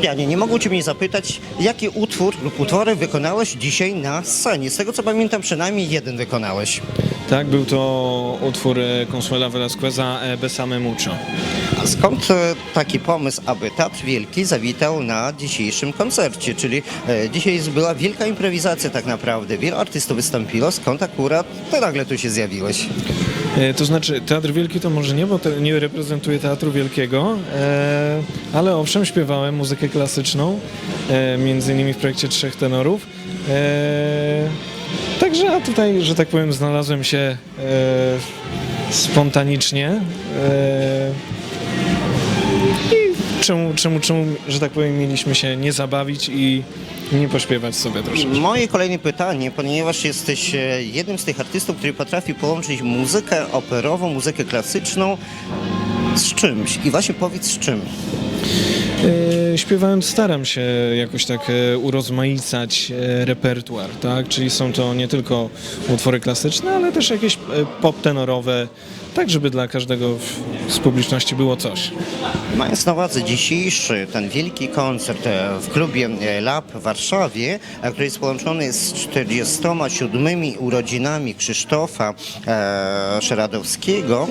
Dianie, nie mogę Cię mnie zapytać, jaki utwór lub utwory wykonałeś dzisiaj na scenie? Z tego co pamiętam, przynajmniej jeden wykonałeś. Tak, był to utwór e, Consuela Velasqueza e, Besame Mucho. A skąd e, taki pomysł, aby Teatr Wielki zawitał na dzisiejszym koncercie? Czyli dzisiaj była wielka improwizacja tak naprawdę. Wielu artystów wystąpiło, skąd akurat ty nagle tu się zjawiłeś? To znaczy, Teatr Wielki to może nie, bo nie reprezentuję Teatru Wielkiego, ale owszem, śpiewałem muzykę klasyczną, między innymi w projekcie Trzech Tenorów. Także a tutaj, że tak powiem, znalazłem się e, spontanicznie. E, I czemu, czemu, czemu, że tak powiem, mieliśmy się nie zabawić i nie pośpiewać sobie troszeczkę. Moje kolejne pytanie, ponieważ jesteś e, jednym z tych artystów, który potrafi połączyć muzykę operową, muzykę klasyczną z czymś. I właśnie powiedz z czym. Staram się jakoś tak e, urozmaicać e, repertuar, tak? Czyli są to nie tylko utwory klasyczne, ale też jakieś e, pop tenorowe, tak żeby dla każdego z publiczności było coś. Mając na uwadze dzisiejszy, ten wielki koncert e, w klubie e, Lab w Warszawie, e, który jest połączony z 47 urodzinami Krzysztofa Szeradowskiego,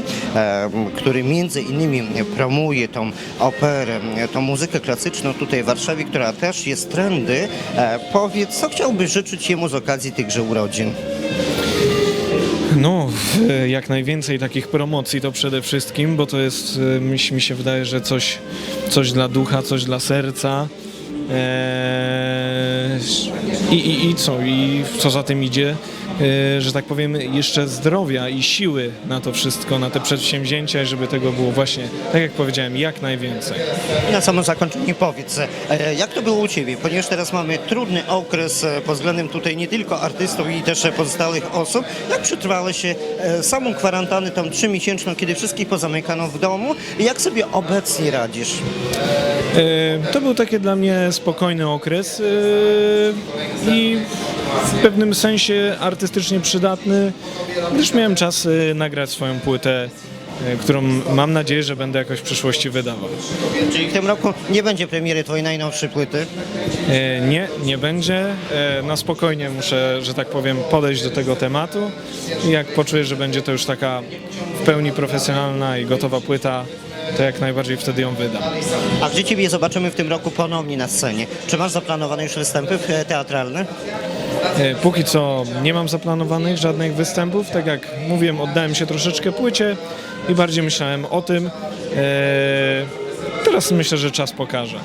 który między innymi promuje tą operę, tą muzykę klasyczną tutaj w Warszawie, która też jest trendy. Powiedz, co chciałbyś życzyć jemu z okazji tychże urodzin? No, jak najwięcej takich promocji to przede wszystkim, bo to jest, mi, mi się wydaje, że coś, coś dla ducha, coś dla serca. Eee, i, i, I co? I co za tym idzie? E, że tak powiem, jeszcze zdrowia i siły na to wszystko, na te przedsięwzięcia, żeby tego było właśnie, tak jak powiedziałem, jak najwięcej. Na samo zakończenie powiedz, e, jak to było u Ciebie? Ponieważ teraz mamy trudny okres e, pod względem tutaj nie tylko artystów i też e, pozostałych osób. Jak przetrwałeś samą kwarantannę tą trzymiesięczną, kiedy wszystkich pozamykano w domu jak sobie obecnie radzisz? E, To był taki dla mnie spokojny okres e, i w pewnym sensie artystycznie przydatny, gdyż miałem czas e, nagrać swoją płytę, którą mam nadzieję, że będę jakoś w przyszłości wydawał. Czyli w tym roku nie będzie premiery Twojej najnowszej płyty? E, Nie, nie będzie. E, Na spokojnie muszę, że tak powiem, podejść do tego tematu i jak poczuję, że będzie to już taka w pełni profesjonalna i gotowa płyta, to jak najbardziej wtedy ją wydam. A gdzie Ciebie zobaczymy w tym roku ponownie na scenie? Czy masz zaplanowane już występy e, teatralne? E, Póki co nie mam zaplanowanych żadnych występów. Tak jak mówiłem, oddałem się troszeczkę płycie i bardziej myślałem o tym. E, Teraz myślę, że czas pokaże.